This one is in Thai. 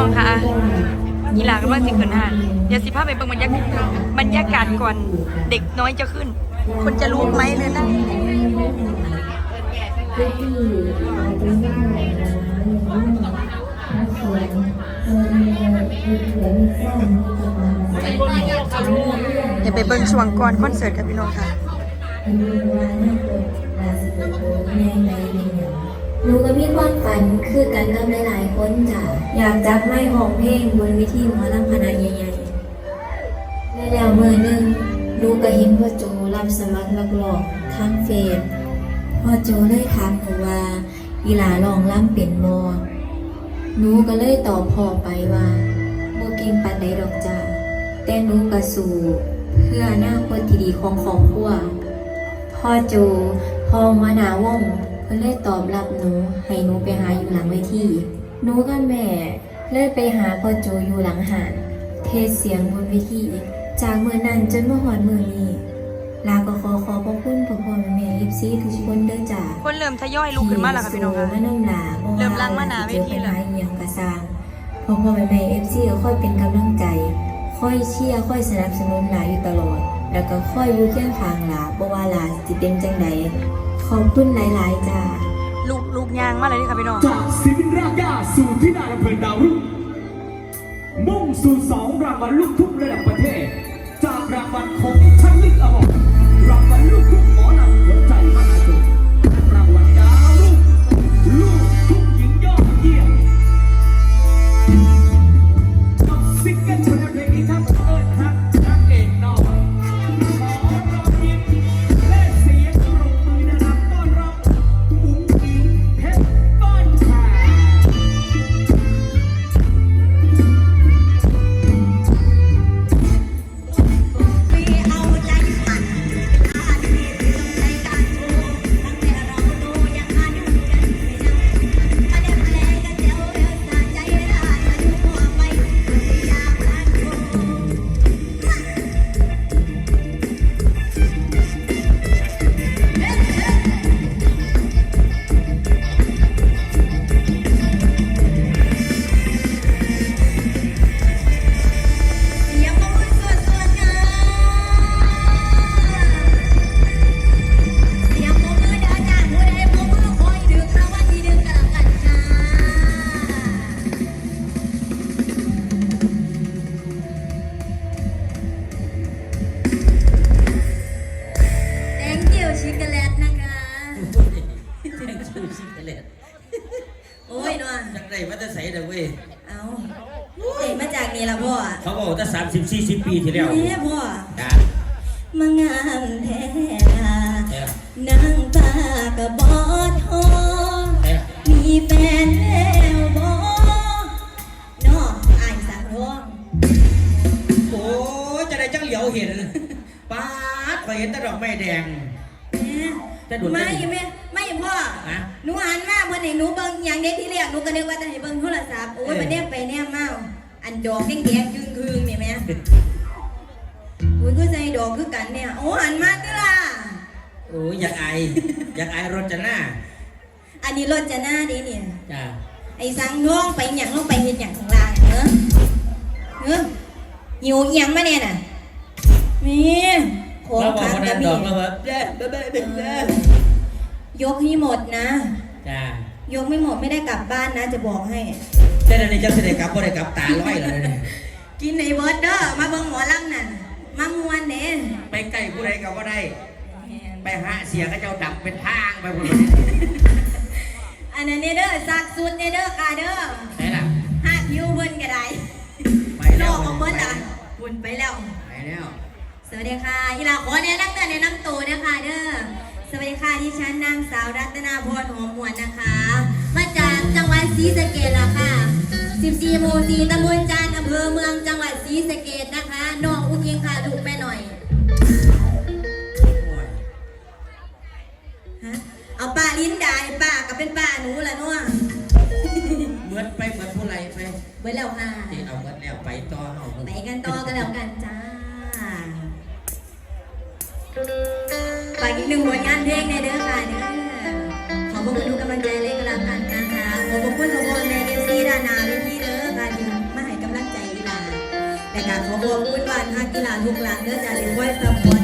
น้องค่ะยีหลากำลังจะขึ้นหานเดี๋ยวสิพาไปเบิ่งบรรยากาศบรรยากาศก่อนเด็กน้อยจะขึ้น คนจะรู้ไหมเลยนะเดี๋ยวไปเบิ่งช่วงก่อนคอนเสิร์ตกับพี่น้องค่ะ หนูก็มีความฝันคือกันกับหลายๆคนจ้ะอยากจับไม้ห้องเพลงบนวิธีหมอลำคณะใหญ่ๆและแล้วมือหนึ่งหนูก็เห็นพ่อโจรับสมัครนักร้องทางเฟซพ่อโจเลยถามหนูว่าอีหลาลองล่ำเป็นบอหนูก็เลยตอบพ่อไปว่าโมก่งปันใดดอกจ้าแต่หนูก็สู้เพื่ออนาคตที่ดีของครอบครัวพ่อโจพ่อมานาวง พิ่นเลยตอบรับหนูให้หนูไปหาอยู่หลังเวทีหนูกับแม่เลยไปหาพ่อโจอยู่หลังหานเทศเสียงบนเวทีจากเมื่อนั้นจนมาหอดมือนี้ลาก็ขอขอบพระคุณพ่อพ่อแม่แม่เอฟซีทุกคนเด้อจ้าคนเริ่มทยอยลุกขึ้นมาแล้วค่ะพี่น้องค่ะที่สู้มาน้ำลาบ่เริ่มล้างมาหนาเวทีเจอแล้ปัวญหาอหย่างกระซางพ่อพ่อแม่แม่เอฟซีก็ค่อยเป็นกำลังใจ ค่อยเชียร์ค่อยสนับสนุนหลาอยู่ตลอด แล้วก็ค่อยอยู่เคียงข้างหลาบ่ว่าหลาสิเป็นจังใด ขอบคุณหลายๆจ้าลูกลูกยางมาเลยนี่ค่ะพี่น้องจากศิลปินรากหญ้าสู่ที่นาอำเภอดาวรุ่งมุ่งสู่สองรางวัลลูกทุ่งระดับประเทศ จากรางวัลของชันลิกอวอร์ดร ไรว่าจะใส่เด้อเว้ยเอาเด็กมาจากนี่ละพ่อเขาบอกว่าสามสิบสี่สิบปีที่แล้วแม่พ่อจ้ามางามแท้เนี่ยนางตากะบอทอเนี่ยมีแฟนแล้วบอน้ออายสังทองโอ้ยจะได้จังเหลียวเห็นป้าดพอเห็นแต่ดอกไม้แดงจะดูดได้ไม่ดิไม่ไม่พ่อ งอย่างเด็กที่เรียกหนูก็นึกว่าจะให้เบิ่งโทรศัพท์โอ้ยเออมาแนบไปแนบมาอันดอกแดงๆคืงๆนี่แม่อุ้ยก็ใจดอกคือกันเนี่ย โอ้หันมาติล่ะโอ้ยอยากอายอยากอายรถจะหน้าอันนี้รถจะหน้าดีเนี่ยจ้าไอ้สังน้องไปหยังลงไปเห็นหยังข้างล่างเนอะเนอะหิวอิหยังมาเนี่ยน่ะมีของเราบอกขังคนกระนั้นดบี่อกเราว่าเด้อเด้อเด้อเด้อเด้อยกให้หมดนะจ้า ยกไม่หมดไม่ได้กลับบ้านนะจะบอกให้ แต่ในนี้จะเสด็จกลับบ่ได้กลับตาลอยเลยเนี่ยกินในเบิร์ดเด้อมาเบิ่งหมอลำนั่นมามวนเด้ไปใกล้ผู้ใดก็บ่ได้ ไปหาเสียก็เจ้าดับเป็นทางไปหมดเลยอันนั้นเนี่ยเด้อซักสุดเนี่ยเด้อค่ะเด้อไหนล่ะห้าคิวเบิ้นก็ได้ไปลแล้อวกเอาเบิ้ลอะบุญไปแล้วไปแล้วสวัสดีค่ะอีหลาขอแนะนำเนื้อแนะนำตัวนะคะเด้อ สวัสดีค่ะดิฉันนางสาวรัตนาพรหอมหวนนะคะ มาจากจังหวัดศรีสะเกษละค่ะ 14หมู่4ตำบลจานอำเภอเมืองจังหวัดศรีสะเกษนะคะน้องอุ้งยิงค่ะลูกแม่หน่อยโอ้ยฮะเอาป้าลิ้นได้ป้าก็เป็นป้าหนูละเนาะเหมือนไปเหมือนผู้ไรไปเบิ่แล้วค่ะ ที่เอาเงินแล้วไปต่อเอาไปกันต่อกันแล้วกันจ้า ฝากอีกหนึ่งผลงานเพลงในเด้อค่ะเด้อขอบคุณทุกกำลังใจเล็ก็แล้วกันนะคะขอบคุณทุกคนในเอฟซีดานาเป็นทีเด้อค่ะที่มาให้กำลังใจกีฬาแต่การขอขอบคุณบ้านพักกีฬาทุกหลังเด้อจากเลี้ยไว้สมบูร